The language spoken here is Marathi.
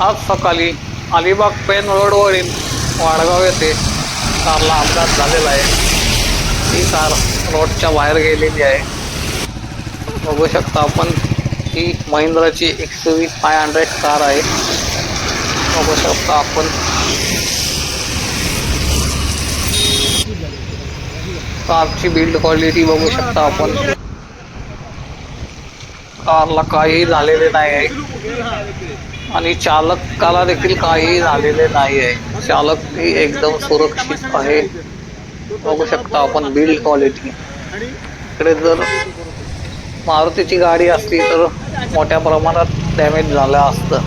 आज सकाळी अलिबाग पेन रोडवरील वाडगाव येथे कारला अपघात झालेला आहे. ही कार रोडच्या बाहेर गेलेली आहे. बघू शकता आपण ही महिंद्राची एकशे वीस फाय हंड्रेड कार आहे. बघू शकता आपण. कारची बिल्ड क्वालिटी बघू शकता आपण. कारला काहीही झालेले नाही आहे. आणि चालकाला देखील काहीही झालेले नाही आहे चालक ही एकदम सुरक्षित आहे. बघू शकता आपण बिल्ड क्वालिटी इकडे जर मारुतीची गाडी असती तर मोठ्या प्रमाणात डॅमेज झालं असतं.